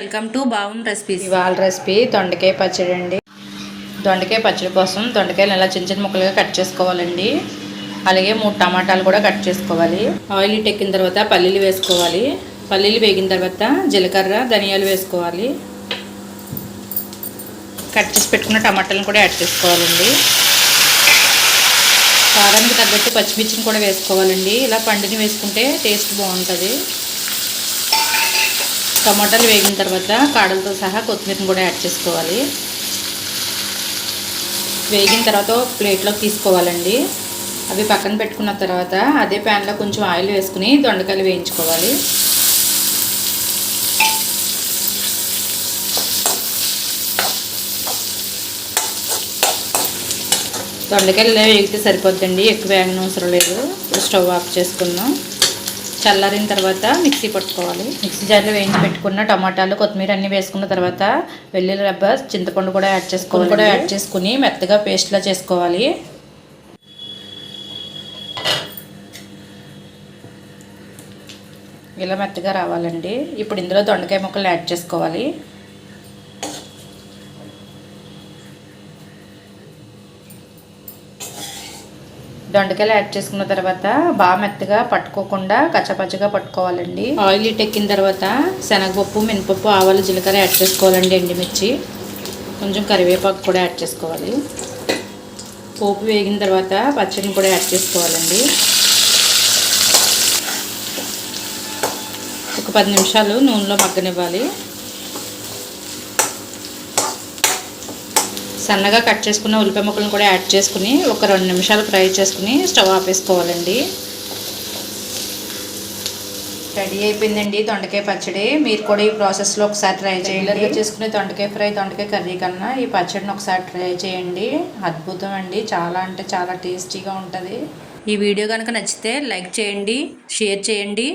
Welcome to బాగున్ recipes. ఇవాళ recipe దొండకాయ పచ్చడి అండి. దొండకాయ పచ్చడి కోసం దొండకాయలు ఇలా చిన్న చిన్న ముక్కలుగా కట్ చేసుకోవాలండి. అలాగే మూడు టమాటాలు కూడా కట్ చేసుకోవాలి. ఆయిల్ ఇట్ ఎక్కిన తర్వాత పల్లీలు వేసుకోవాలి. పల్లీలు వేగిన తర్వాత జీలకర్ర ధనియాలు వేసుకోవాలి. కట్ చేసి పెట్టుకున్న టమాటాలను కూడా యాడ్ చేసుకోవాలండి. కారానికి తగ్గట్టు పచ్చిమిర్చిని కూడా వేసుకోవాలండి. ఇలా పండుని వేసుకుంటే టేస్ట్ బాగుంటుంది. టమాటాలు వేగిన తర్వాత కాడలతో సహా కొత్తిమీరని కూడా యాడ్ చేసుకోవాలి. వేగిన తర్వాత ఒక ప్లేట్లోకి తీసుకోవాలండి. అవి పక్కన పెట్టుకున్న తర్వాత అదే ప్యాన్లో కొంచెం ఆయిల్ వేసుకుని దొండకాయలు వేయించుకోవాలి. దొండకాయలు వేగితే సరిపోద్దండి. ఎక్కువ వేగనవసరం లేదు. స్టవ్ ఆఫ్ చేసుకుందాం. చల్లారిన తర్వాత మిక్సీ పట్టుకోవాలి. మిక్సీ జార్లో వేయించి పెట్టుకున్న టమాటాలు కొత్తిమీర అన్నీ వేసుకున్న తర్వాత వెల్లుల్లి రబ్బ చింతపండు కూడా యాడ్ చేసుకోవాలి కూడా యాడ్ చేసుకుని మెత్తగా పేస్ట్లా చేసుకోవాలి. ఇలా మెత్తగా రావాలండి. ఇప్పుడు ఇందులో దొండకాయ ముక్కలు యాడ్ చేసుకోవాలి. దొండకాయలు యాడ్ చేసుకున్న తర్వాత బాగా మెత్తగా పట్టుకోకుండా కచ్చపచ్చగా పట్టుకోవాలండి. ఆయిల్ ఇట్ ఎక్కిన తర్వాత శనగపప్పు మినపప్పు ఆవాలు జీలకర్ర యాడ్ చేసుకోవాలండి ఎండుమిర్చి. కొంచెం కరివేపాకు కూడా యాడ్ చేసుకోవాలి. పోపు వేగిన తర్వాత పచ్చడిని కూడా యాడ్ చేసుకోవాలండి. ఒక పది నిమిషాలు నూనెలో మగ్గనివ్వాలి. సన్నగా కట్ చేసుకున్న ఉల్లిపాయ ముక్కలను కూడా యాడ్ చేసుకుని ఒక రెండు నిమిషాలు ఫ్రై చేసుకుని స్టవ్ ఆపేసుకోవాలండి. రెడీ అయిపోయిందండి దొండకాయ పచ్చడి. మీరు కూడా ఈ ప్రాసెస్లో ఒకసారి ట్రై చేయండి. చేసుకునే దొండకాయ ఫ్రై దొండకాయ కర్రీ కన్నా ఈ పచ్చడిని ఒకసారి ట్రై చేయండి. అద్భుతం అండి. చాలా అంటే చాలా టేస్టీగా ఉంటుంది. ఈ వీడియో కనుక నచ్చితే లైక్ చేయండి షేర్ చేయండి.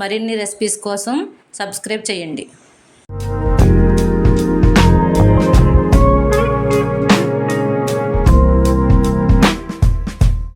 మరిన్ని రెసిపీస్ కోసం సబ్స్క్రైబ్ చేయండి.